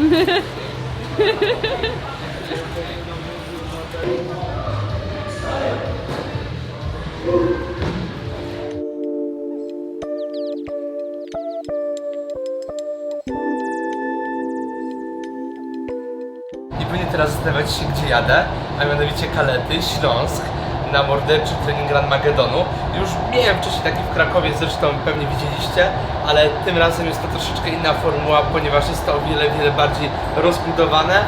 I pewnie teraz zastanawiać się, gdzie jadę, a mianowicie Kalety, Śląsk, na morderczy trening Run Magedonu. Już miałem wcześniej taki w Krakowie, zresztą pewnie widzieliście, ale tym razem jest to troszeczkę inna formuła, ponieważ jest to o wiele, wiele bardziej rozbudowane.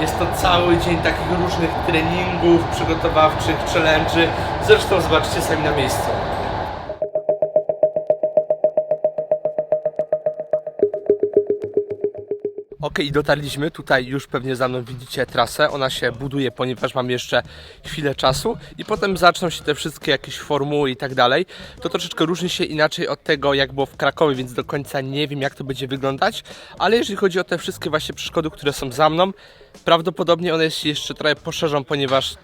Jest to cały dzień takich różnych treningów przygotowawczych, challenge'y. Zresztą zobaczycie sami na miejscu. Okej, dotarliśmy. Tutaj już pewnie za mną widzicie trasę. Ona się buduje, ponieważ mam jeszcze chwilę czasu i potem zaczną się te wszystkie jakieś formuły i tak dalej. To troszeczkę różni się inaczej od tego, jak było w Krakowie, więc do końca nie wiem, jak to będzie wyglądać. Ale jeżeli chodzi o te wszystkie właśnie przeszkody, które są za mną, prawdopodobnie one się jeszcze trochę poszerzą, ponieważ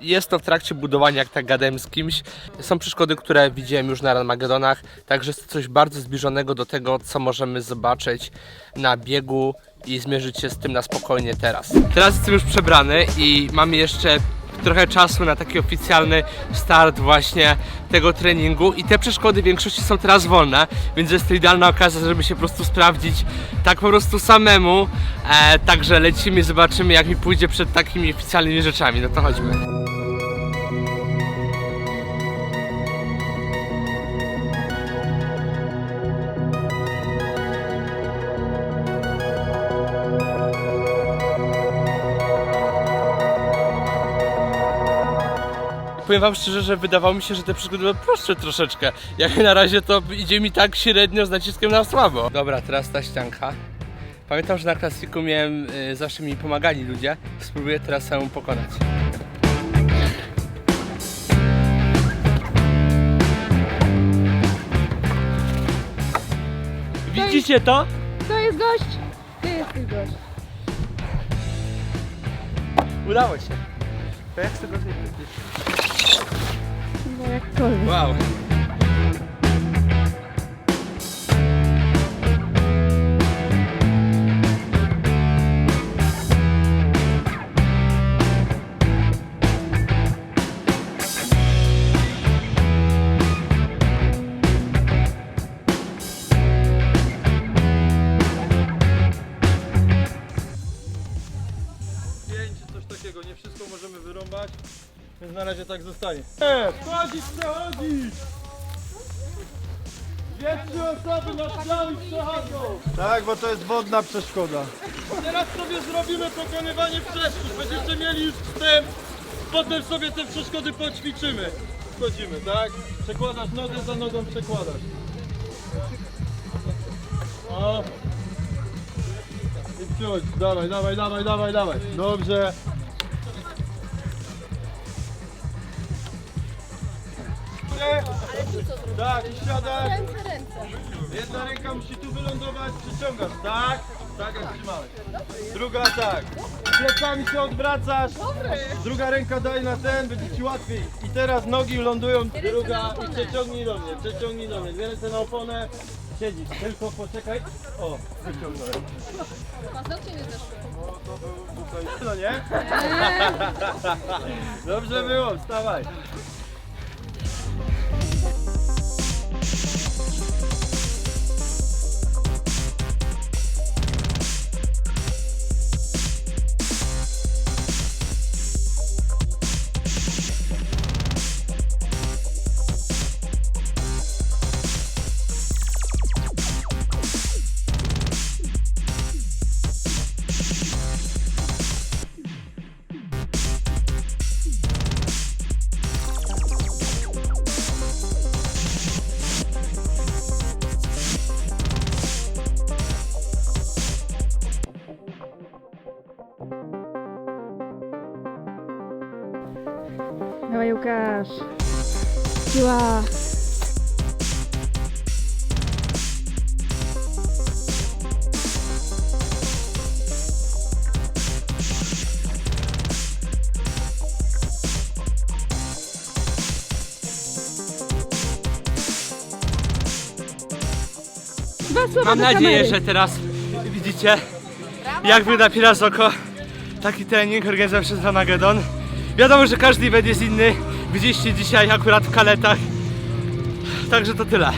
jest to w trakcie budowania, jak tak gadałem z kimś. Są przeszkody, które widziałem już na Ranmagedonach, także jest coś bardzo zbliżonego do tego, co możemy zobaczyć na biegu i zmierzyć się z tym na spokojnie teraz. Teraz jestem już przebrany i mamy jeszcze trochę czasu na taki oficjalny start właśnie tego treningu i te przeszkody w większości są teraz wolne, więc jest to idealna okazja, żeby się po prostu sprawdzić tak po prostu samemu. E, także lecimy zobaczymy jak mi pójdzie przed takimi oficjalnymi rzeczami. No to chodźmy. Powiem wam szczerze, że wydawało mi się, że te przygody były prostsze troszeczkę. Jak na razie to idzie mi tak średnio z naciskiem na słabo. Dobra, teraz ta ścianka. Pamiętam, że na klasiku miałem, y, zawsze mi pomagali ludzie. Spróbuję teraz samemu pokonać. Widzicie to? To jest gość! Ty jesteś gość. Udało się. To jak z coś takiego. Nie wszystko możemy wyrąbać, więc na razie tak zostanie. E, wchodzić, przechodzić! Dwie, trzy osoby na cały przechodzą. Tak, bo to jest wodna przeszkoda. Teraz sobie zrobimy pokonywanie przeszkód. Będziecie mieli już wstęp. Potem sobie te przeszkody poćwiczymy. Wchodzimy, tak? Przekładasz nogę za nogą, przekładasz. O, i wciąć, dawaj, dawaj, dawaj, dawaj, dawaj. Dobrze. Tak, i siadaj. Ręce, ręce. Jedna ręka musi tu wylądować, przyciągasz, tak? Tak jak trzymałeś. Druga tak. Plecami się odwracasz. Druga ręka daj na ten, będzie ci łatwiej. I teraz nogi lądują, druga i przeciągnij do mnie, przeciągnij do mnie. Dwie ręce na oponę. Siedzisz, tylko poczekaj. O, wyciągnąłem. Paznokcie nie zeszły. O, to był tutaj. No nie? Dobrze było, wstawaj. Dawaj Łukasz. Siła. Dwa słowa Mam do nadzieję, kamery. że teraz widzicie jak wyda Piras Oko. Taki trening organizowany przez Ranagedon. Wiadomo, że każdy event jest inny. Widzieliście dzisiaj akurat w kaletach. Także to tyle.